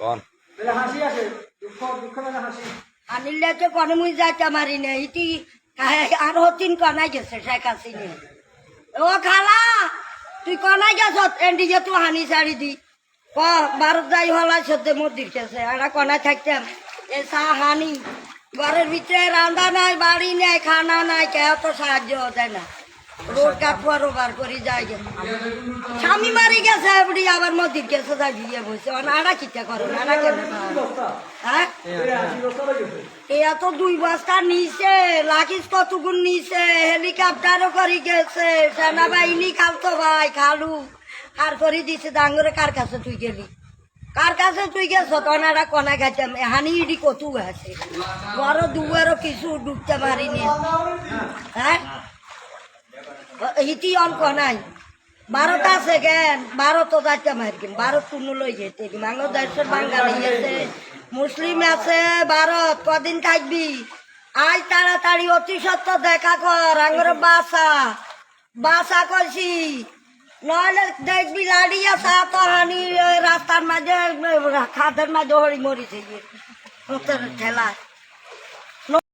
কোন? বেলা হাসি আছে দুঃখ দুঃখ বেলা হাসি। আনিলে তো কোনো মুই যাইতে মারি না ইতি আর হতিন কনাই গেছে শেখ হাসিনে। ও খালা তুই কনাই গেছ এন্ডি যে তুই হানি শাড়ি দি। ক ভারত যাই হলাই সত্যি মন্দির গেছে আর কনাই থাকতাম এ চা হানি ঘরের ভিতরে রান্না নাই বাড়ি নাই খানা নাই কেউ তো সাহায্য দেয় না। রোড কাটুয়ারও বার করে গে স্বামী মারি গেছে এবারে আবার মন্দির গেছে, যাই বিয়ে বসে। আনা কিটা করে? আনা কেন হ্যাঁ? গেছে এয়া তো দুই বস্তা নিছে লাখিস কতগুণ নিছে, হেলিকপ্টারও করে গেছে, সেনাবাহিনী খালতো ভাই, খালু। আর করে দিছে ডাঙ্গরে, কার কাছে তুই গেলি? কার কাছে তুই গেছ? কনারা কনা খাইতাম হানি ইডি কতু আছে? বড় দুয়ারও কিছু ডুবতে পারিনি। হ্যাঁ? হিতি অন কনাই ভারত আছে কেন? ভারত যাইতে মারকিম ভারত কোনো লই যেতে বাংলাদেশের বাঙালি আছে, মুসলিম আছে, ভারত, কদিন থাকবি? আজ তাড়াতাড়ি অতি সত্য দেখা কর, আঙ্গর বাসা। বাসা করছি নইলে দেখবি চা তো হানি রাস্তার মাঝে খাদের মাঝে হরি মরিছে। ঠেলা